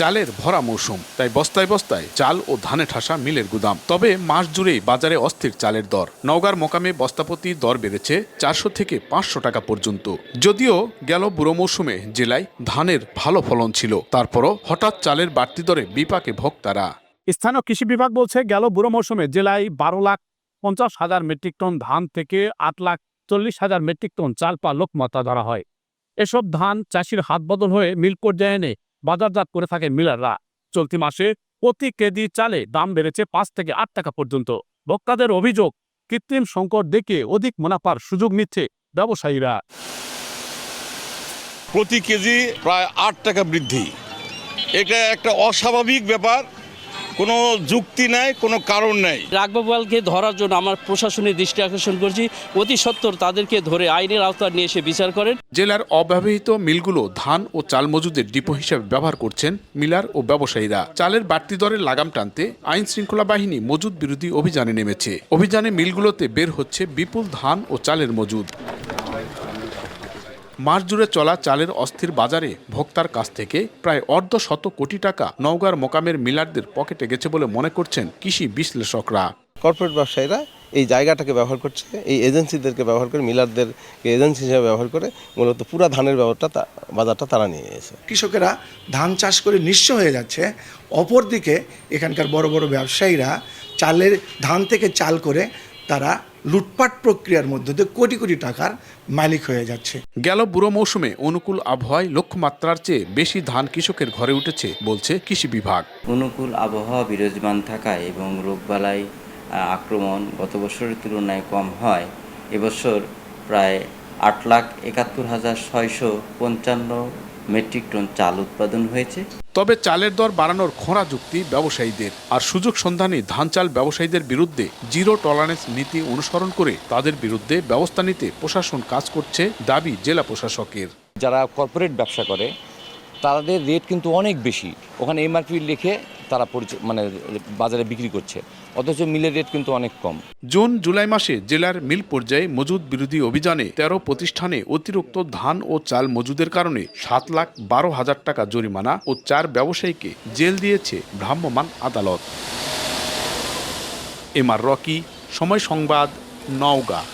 চালের ভরা মৌসুম, তাই বস্তায় বস্তায় চাল ও ধানে ঠাসা মিলের গুদাম। তবে মাস জুড়েই বাজারে অস্থির চালের দর। নওগাঁর মোকামে বস্তাপতি দর বেড়েছে চারশো থেকে পাঁচশো টাকা পর্যন্ত। যদিও গেল বুড়ো মৌসুমে জেলায় ধানের ভালো ফলন ছিল, তারপরও হঠাৎ চালের বাড়তি দরে বিপাকে ভোক্তারা। স্থানীয় কৃষি বিভাগ বলছে, গেল বুড়ো মৌসুমে জেলায় বারো লাখ পঞ্চাশ হাজার মেট্রিক টন ধান থেকে আট লাখ চল্লিশ হাজার মেট্রিক টন চাল পা লক্ষ্যমাত্রা ধরা হয়। এসব ধান চাষির হাত বদল হয়ে মিল পর্যায়ে বাজারজাত করে থাকে মিলাররা। চলতি মাসে প্রতি কেজি চালে দাম বেড়েছে পাঁচ থেকে আট টাকা পর্যন্ত। ভোক্তাদের অভিযোগ, কৃত্রিম সংকট দেখে অধিক মুনাফার সুযোগ নিচ্ছে ব্যবসায়ীরা। প্রতি কেজি প্রায় আট টাকা বৃদ্ধি। এটা একটা অস্বাভাবিক ব্যাপার। কোনো যুক্তি নাই কোনো কারণ নেই। রাগবাবুয়ালকে ধরার জন্য আমার প্রশাসনের দৃষ্টি আকর্ষণ করছি। অতি সত্বর তাদেরকে ধরে আইনের আওতায় নিয়ে এসে বিচার করেন। জেলার অব্যবহৃত মিলগুলো ধান ও চাল মজুদের ডিপো হিসেবে ব্যবহার করছেন মিলার ও ব্যবসায়ীরা। চালের বাড়তি দরের লাগাম টানতে আইন শৃঙ্খলা বাহিনী মজুদ বিরোধী অভিযানে নেমেছে। অভিযানে মিলগুলোতে বের হচ্ছে বিপুল ধান ও চালের মজুদ। মাস জুড়ে চলা চালের অস্থির বাজারে ভোক্তার কাছ থেকে প্রায় অর্ধ শত কোটি টাকা নওগাঁর মোকামের মিলারদের পকেটে গেছে বলে মনে করছেন কৃষি বিশ্লেষকরা। কর্পোরেট ব্যবসায়ীরা এই জায়গাটাকে ব্যবহার করছে এই এজেন্সিদেরকে ব্যবহার করে মিলারদেরকে এজেন্সি হিসেবে ব্যবহার করে মূলত পুরো ধানের ব্যবহারটা তা- বাজারটা তারা নিয়ে এসে। কৃষকেরা ধান চাষ করে নিঃস্ব হয়ে যাচ্ছে অপরদিকে এখানকার বড় বড় ব্যবসায়ীরা চালের ধান থেকে চাল করে তারা লুটপাট প্রক্রিয়ার মধ্য দিয়ে কোটি কোটি টাকার মালিক হয়ে যাচ্ছে। গেল বুড়ো মৌসুমে অনুকূল আবহাওয়ায় লক্ষ্যমাত্রার চেয়ে বেশি ধান কৃষকের ঘরে উঠেছে বলছে কৃষি বিভাগ। অনুকূল আবহাওয়া বিরাজমান থাকায় এবং রোগবালাই আক্রমণ গত বছরের তুলনায় কম হয়। এবছর প্রায় আট লাখ একাত্তর হাজার ছয়শো পঞ্চান্ন মেট্রিক টন চাল উৎপাদন হয়েছে। তবে চালের দর বাড়ানোর খোঁড়া যুক্তি ব্যবসায়ীদের। আর সুযোগ সন্ধানে ধান চাল ব্যবসায়ীদের বিরুদ্ধে জিরো টলারেন্স নীতি অনুসরণ করে তাদের বিরুদ্ধে ব্যবস্থা নিতে প্রশাসন কাজ করছে দাবি জেলা প্রশাসকের। যারা কর্পোরেট ব্যবসা করে তাদের রেট কিন্তু অনেক বেশি। ওখানে এমআরপি লিখে তারা মানে বাজারে বিক্রি করছে। অথচ মিলের রেট কিন্তু অনেক কম। জুন, জুলাই মাসে জেলার মিল পর্যায়ে মজুদ বিরোধী অভিযানে তেরো প্রতিষ্ঠানে অতিরিক্ত ধান ও চাল মজুদের কারণে সাত লাখ বারো হাজার টাকা জরিমানা ও চার ব্যবসায়ীকে জেল দিয়েছে ভ্রাম্যমাণ আদালত। এম আর রকি, সময় সংবাদ, নওগাঁ।